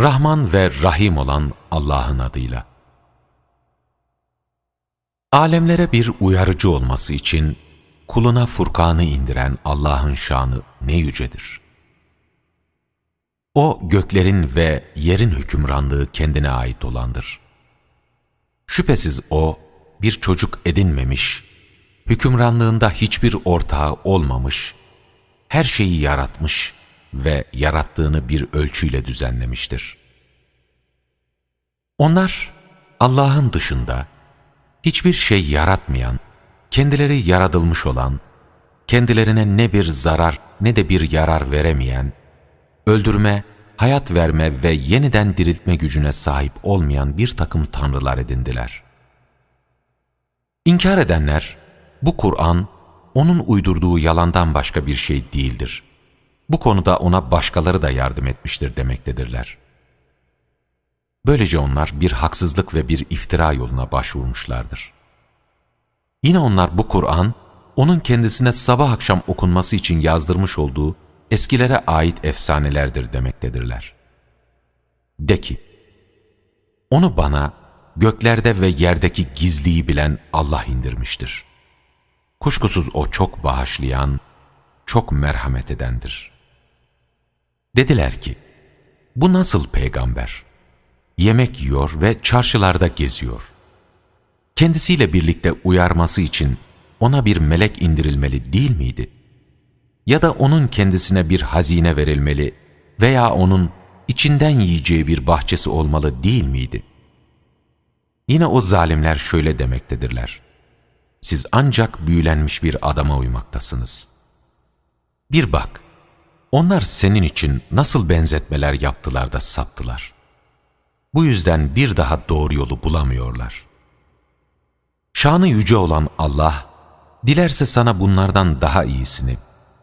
Rahman ve Rahim olan Allah'ın adıyla. Alemlere bir uyarıcı olması için kuluna Furkan'ı indiren Allah'ın şanı ne yücedir. O göklerin ve yerin hükümranlığı kendine ait olandır. Şüphesiz O bir çocuk edinmemiş, hükümranlığında hiçbir ortağı olmamış, her şeyi yaratmış ve yarattığını bir ölçüyle düzenlemiştir. Onlar Allah'ın dışında hiçbir şey yaratmayan, kendileri yaratılmış olan, kendilerine ne bir zarar ne de bir yarar veremeyen, öldürme, hayat verme ve yeniden diriltme gücüne sahip olmayan bir takım tanrılar edindiler. İnkar edenler, bu Kur'an, onun uydurduğu yalandan başka bir şey değildir. Bu konuda ona başkaları da yardım etmiştir demektedirler. Böylece onlar bir haksızlık ve bir iftira yoluna başvurmuşlardır. Yine onlar bu Kur'an, onun kendisine sabah akşam okunması için yazdırmış olduğu eskilere ait efsanelerdir demektedirler. De ki, onu bana göklerde ve yerdeki gizliyi bilen Allah indirmiştir. Kuşkusuz o çok bağışlayan, çok merhamet edendir. Dediler ki, bu nasıl peygamber? Yemek yiyor ve çarşılarda geziyor. Kendisiyle birlikte uyarması için ona bir melek indirilmeli değil miydi? Ya da onun kendisine bir hazine verilmeli veya onun içinden yiyeceği bir bahçesi olmalı değil miydi? Yine o zalimler şöyle demektedirler. Siz ancak büyülenmiş bir adama uymaktasınız. Bir bak, onlar senin için nasıl benzetmeler yaptılar da saptılar. Bu yüzden bir daha doğru yolu bulamıyorlar. Şanı yüce olan Allah, dilerse sana bunlardan daha iyisini,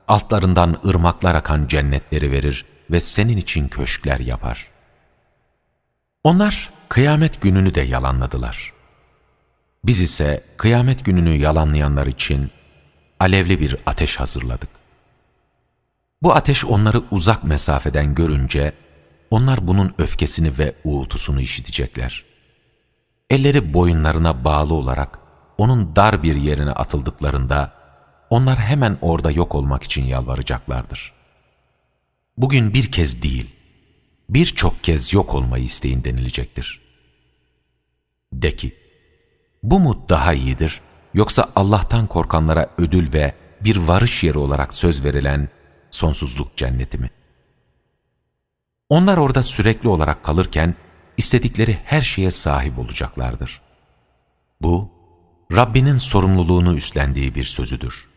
altlarından ırmaklar akan cennetleri verir ve senin için köşkler yapar. Onlar kıyamet gününü de yalanladılar. Biz ise kıyamet gününü yalanlayanlar için alevli bir ateş hazırladık. Bu ateş onları uzak mesafeden görünce, onlar bunun öfkesini ve uğultusunu işitecekler. Elleri boyunlarına bağlı olarak onun dar bir yerine atıldıklarında, onlar hemen orada yok olmak için yalvaracaklardır. Bugün bir kez değil, birçok kez yok olmayı isteyin denilecektir. De ki, bu mu daha iyidir, yoksa Allah'tan korkanlara ödül ve bir varış yeri olarak söz verilen sonsuzluk cenneti mi? Onlar orada sürekli olarak kalırken, istedikleri her şeye sahip olacaklardır. Bu, Rabbinin sorumluluğunu üstlendiği bir sözüdür.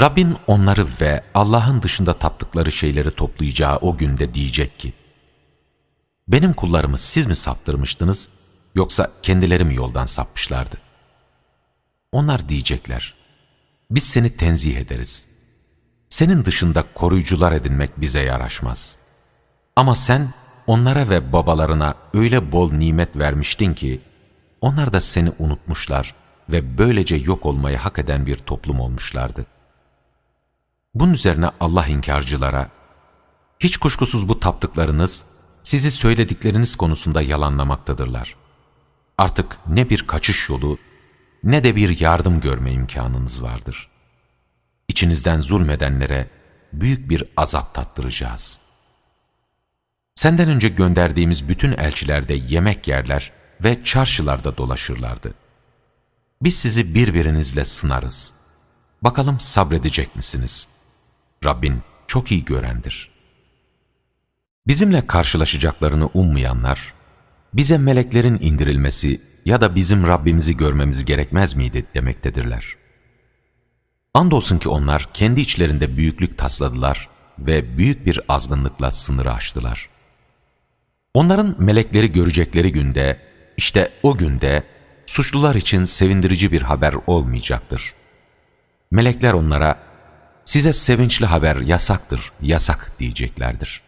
Rabbin onları ve Allah'ın dışında taptıkları şeyleri toplayacağı o günde diyecek ki, Benim kullarımı siz mi saptırmıştınız, yoksa kendileri mi yoldan sapmışlardı? Onlar diyecekler, Biz seni tenzih ederiz. Senin dışında koruyucular edinmek bize yaraşmaz. Ama sen onlara ve babalarına öyle bol nimet vermiştin ki, onlar da seni unutmuşlar ve böylece yok olmayı hak eden bir toplum olmuşlardı. Bunun üzerine Allah inkarcılara, hiç kuşkusuz bu taptıklarınız, sizi söyledikleriniz konusunda yalanlamaktadırlar. Artık ne bir kaçış yolu, ne de bir yardım görme imkanınız vardır. İçinizden zulmedenlere büyük bir azap tattıracağız. Senden önce gönderdiğimiz bütün elçilerde yemek yerler, ve çarşılarda dolaşırlardı. Biz sizi birbirinizle sınarız. Bakalım sabredecek misiniz? Rabbin çok iyi görendir. Bizimle karşılaşacaklarını ummayanlar, bize meleklerin indirilmesi ya da bizim Rabbimizi görmemiz gerekmez miydi demektedirler. Andolsun ki onlar kendi içlerinde büyüklük tasladılar ve büyük bir azgınlıkla sınırı aştılar. Onların melekleri görecekleri günde işte o günde suçlular için sevindirici bir haber olmayacaktır. Melekler onlara, size sevinçli haber yasaktır, yasak diyeceklerdir.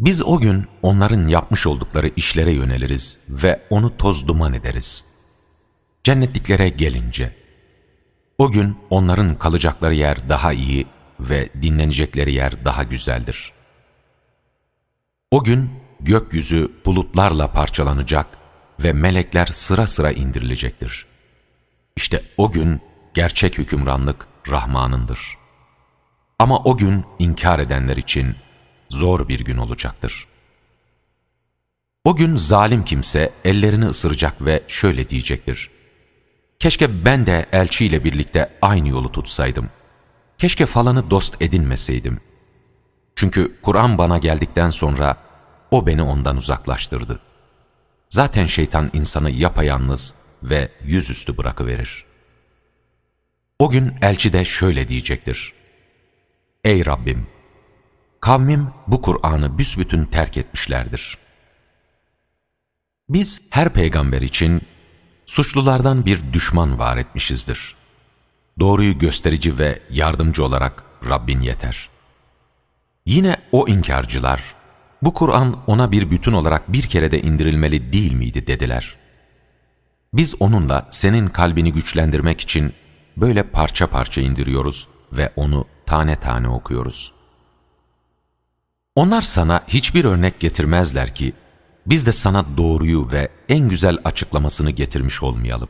Biz o gün onların yapmış oldukları işlere yöneliriz ve onu toz duman ederiz. Cennetliklere gelince, o gün onların kalacakları yer daha iyi ve dinlenecekleri yer daha güzeldir. O gün gökyüzü bulutlarla parçalanacak ve melekler sıra sıra indirilecektir. İşte o gün gerçek hükümranlık Rahman'ındır. Ama o gün inkar edenler için zor bir gün olacaktır. O gün zalim kimse ellerini ısıracak ve şöyle diyecektir. Keşke ben de elçiyle birlikte aynı yolu tutsaydım. Keşke falanı dost edinmeseydim. Çünkü Kur'an bana geldikten sonra o beni ondan uzaklaştırdı. Zaten şeytan insanı yapayalnız ve yüzüstü bırakıverir. O gün elçi de şöyle diyecektir. Ey Rabbim! Kavmim bu Kur'an'ı büsbütün terk etmişlerdir. Biz her peygamber için suçlulardan bir düşman var etmişizdir. Doğruyu gösterici ve yardımcı olarak Rabbin yeter. Yine o inkarcılar, bu Kur'an ona bir bütün olarak bir kere de indirilmeli değil miydi dediler. Biz onunla senin kalbini güçlendirmek için böyle parça parça indiriyoruz ve onu tane tane okuyoruz. Onlar sana hiçbir örnek getirmezler ki, biz de sana doğruyu ve en güzel açıklamasını getirmiş olmayalım.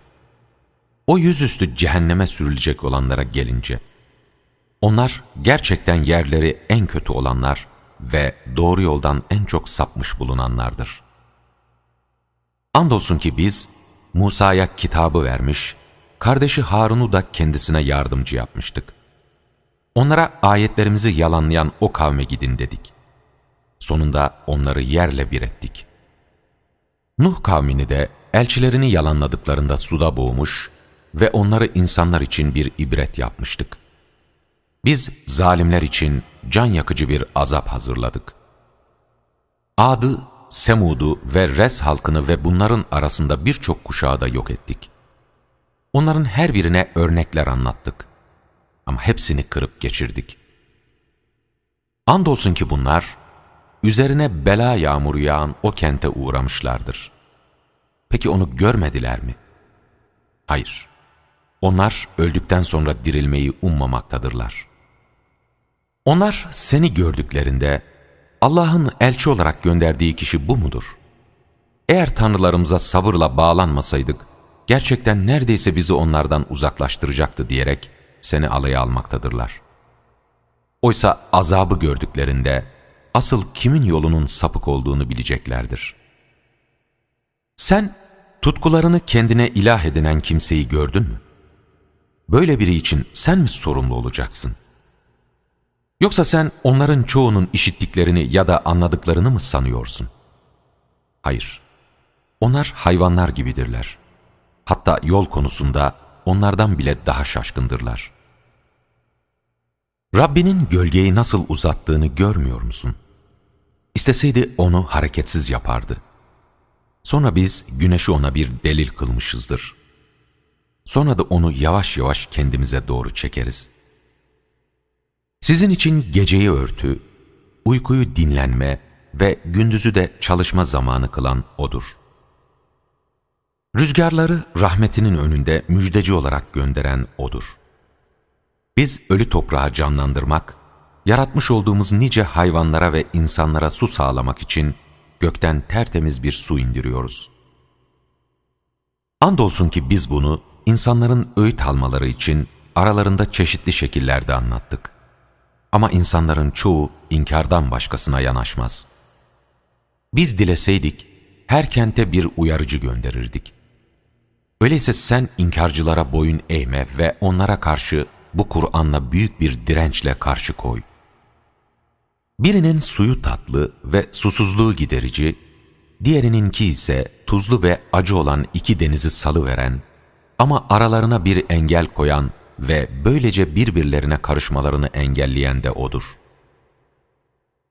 O yüzüstü cehenneme sürülecek olanlara gelince, onlar gerçekten yerleri en kötü olanlar ve doğru yoldan en çok sapmış bulunanlardır. Andolsun ki biz Musa'ya kitabı vermiş, kardeşi Harun'u da kendisine yardımcı yapmıştık. Onlara ayetlerimizi yalanlayan o kavme gidin dedik. Sonunda onları yerle bir ettik. Nuh kavmini de elçilerini yalanladıklarında suda boğmuş ve onları insanlar için bir ibret yapmıştık. Biz zalimler için can yakıcı bir azap hazırladık. Ad'ı, Semud'u ve Res halkını ve bunların arasında birçok kuşağı da yok ettik. Onların her birine örnekler anlattık. Ama hepsini kırıp geçirdik. Andolsun ki bunlar, üzerine bela yağmuru yağan o kente uğramışlardır. Peki onu görmediler mi? Hayır. Onlar öldükten sonra dirilmeyi ummamaktadırlar. Onlar seni gördüklerinde Allah'ın elçi olarak gönderdiği kişi bu mudur? Eğer tanrılarımıza sabırla bağlanmasaydık, gerçekten neredeyse bizi onlardan uzaklaştıracaktı diyerek seni alaya almaktadırlar. Oysa azabı gördüklerinde asıl kimin yolunun sapık olduğunu bileceklerdir. Sen tutkularını kendine ilah edinen kimseyi gördün mü? Böyle biri için sen mi sorumlu olacaksın? Yoksa sen onların çoğunun işittiklerini ya da anladıklarını mı sanıyorsun? Hayır. Onlar hayvanlar gibidirler. Hatta yol konusunda onlardan bile daha şaşkındırlar. Rabbinin gölgeyi nasıl uzattığını görmüyor musun? İsteseydi onu hareketsiz yapardı. Sonra biz güneşi ona bir delil kılmışızdır. Sonra da onu yavaş yavaş kendimize doğru çekeriz. Sizin için geceyi örtü, uykuyu dinlenme ve gündüzü de çalışma zamanı kılan O'dur. Rüzgarları rahmetinin önünde müjdeci olarak gönderen O'dur. Biz ölü toprağı canlandırmak, yaratmış olduğumuz nice hayvanlara ve insanlara su sağlamak için gökten tertemiz bir su indiriyoruz. Andolsun ki biz bunu insanların öğüt almaları için aralarında çeşitli şekillerde anlattık. Ama insanların çoğu inkardan başkasına yanaşmaz. Biz dileseydik her kente bir uyarıcı gönderirdik. Öyleyse sen inkarcılara boyun eğme ve onlara karşı bu Kur'an'la büyük bir dirençle karşı koy. Birinin suyu tatlı ve susuzluğu giderici, diğerininki ise tuzlu ve acı olan iki denizi salıveren ama aralarına bir engel koyan ve böylece birbirlerine karışmalarını engelleyen de O'dur.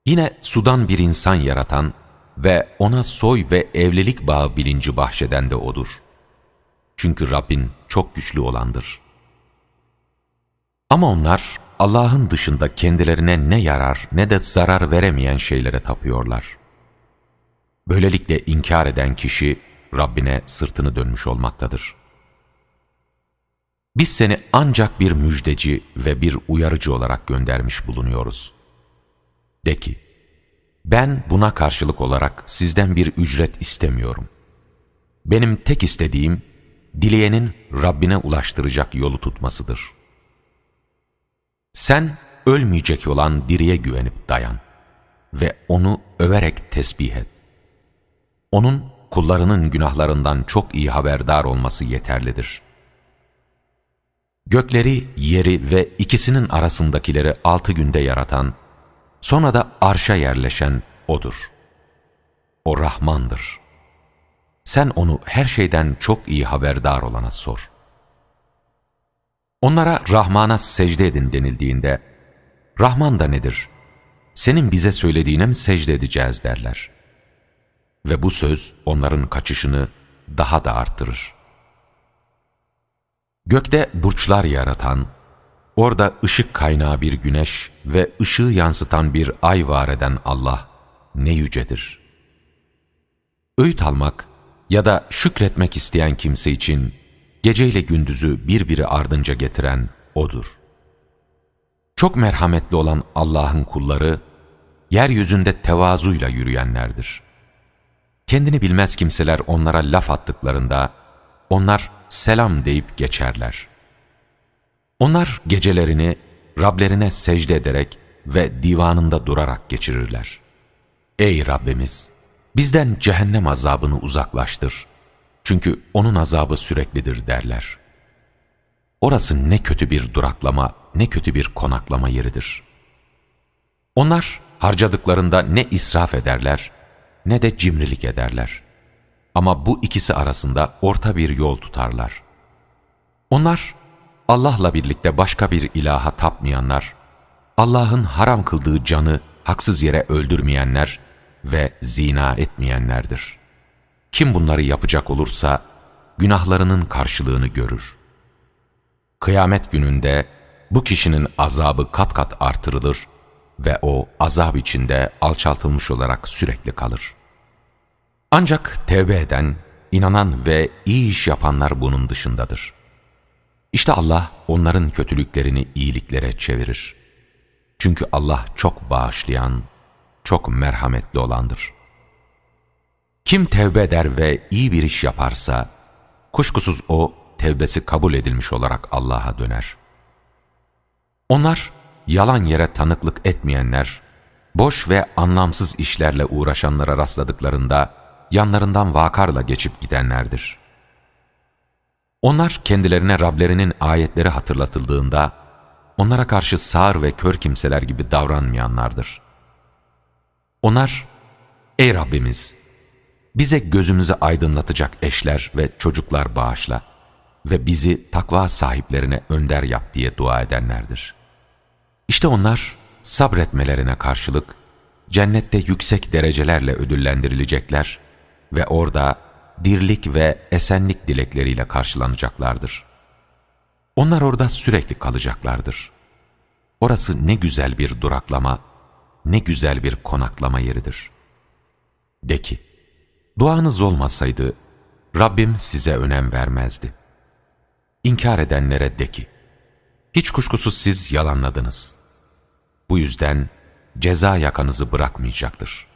Yine sudan bir insan yaratan ve ona soy ve evlilik bağı bilinci bahşeden de O'dur. Çünkü Rabbin çok güçlü olandır. Ama onlar Allah'ın dışında kendilerine ne yarar ne de zarar veremeyen şeylere tapıyorlar. Böylelikle inkar eden kişi Rabbine sırtını dönmüş olmaktadır. Biz seni ancak bir müjdeci ve bir uyarıcı olarak göndermiş bulunuyoruz. De ki, Ben buna karşılık olarak sizden bir ücret istemiyorum. Benim tek istediğim, dileyenin Rabbine ulaştıracak yolu tutmasıdır. Sen ölmeyecek olan diriye güvenip dayan ve onu överek tesbih et. Onun kullarının günahlarından çok iyi haberdar olması yeterlidir. Gökleri, yeri ve ikisinin arasındakileri altı günde yaratan, sonra da arşa yerleşen O'dur. O Rahmandır. Sen onu her şeyden çok iyi haberdar olana sor. Onlara Rahman'a secde edin denildiğinde, Rahman da nedir? Senin bize söylediğine mi secde edeceğiz derler. Ve bu söz onların kaçışını daha da arttırır. Gökte burçlar yaratan, orada ışık kaynağı bir güneş ve ışığı yansıtan bir ay var eden Allah ne yücedir. Öğüt almak ya da şükretmek isteyen kimse için geceyle gündüzü birbiri ardınca getiren O'dur. Çok merhametli olan Allah'ın kulları, yeryüzünde tevazuyla yürüyenlerdir. Kendini bilmez kimseler onlara laf attıklarında, onlar selam deyip geçerler. Onlar gecelerini Rablerine secde ederek ve divanında durarak geçirirler. Ey Rabbimiz! Bizden cehennem azabını uzaklaştır. Çünkü onun azabı süreklidir derler. Orası ne kötü bir duraklama, ne kötü bir konaklama yeridir. Onlar harcadıklarında ne israf ederler, ne de cimrilik ederler. Ama bu ikisi arasında orta bir yol tutarlar. Onlar Allah'la birlikte başka bir ilaha tapmayanlar, Allah'ın haram kıldığı canı haksız yere öldürmeyenler ve zina etmeyenlerdir. Kim bunları yapacak olursa günahlarının karşılığını görür. Kıyamet gününde bu kişinin azabı kat kat artırılır ve o azap içinde alçaltılmış olarak sürekli kalır. Ancak tevbe eden, inanan ve iyi iş yapanlar bunun dışındadır. İşte Allah onların kötülüklerini iyiliklere çevirir. Çünkü Allah çok bağışlayan, çok merhametli olandır. Kim tevbe eder ve iyi bir iş yaparsa, kuşkusuz o tevbesi kabul edilmiş olarak Allah'a döner. Onlar, yalan yere tanıklık etmeyenler, boş ve anlamsız işlerle uğraşanlara rastladıklarında, yanlarından vakarla geçip gidenlerdir. Onlar kendilerine Rablerinin ayetleri hatırlatıldığında, onlara karşı sağır ve kör kimseler gibi davranmayanlardır. Onlar, ey Rabbimiz, bize gözümüzü aydınlatacak eşler ve çocuklar bağışla ve bizi takva sahiplerine önder yap diye dua edenlerdir. İşte onlar sabretmelerine karşılık cennette yüksek derecelerle ödüllendirilecekler ve orada dirlik ve esenlik dilekleriyle karşılanacaklardır. Onlar orada sürekli kalacaklardır. Orası ne güzel bir duraklama, ne güzel bir konaklama yeridir. De ki, duanız olmasaydı Rabbim size önem vermezdi. İnkar edenlere de ki, hiç kuşkusuz siz yalanladınız. Bu yüzden ceza yakanızı bırakmayacaktır.''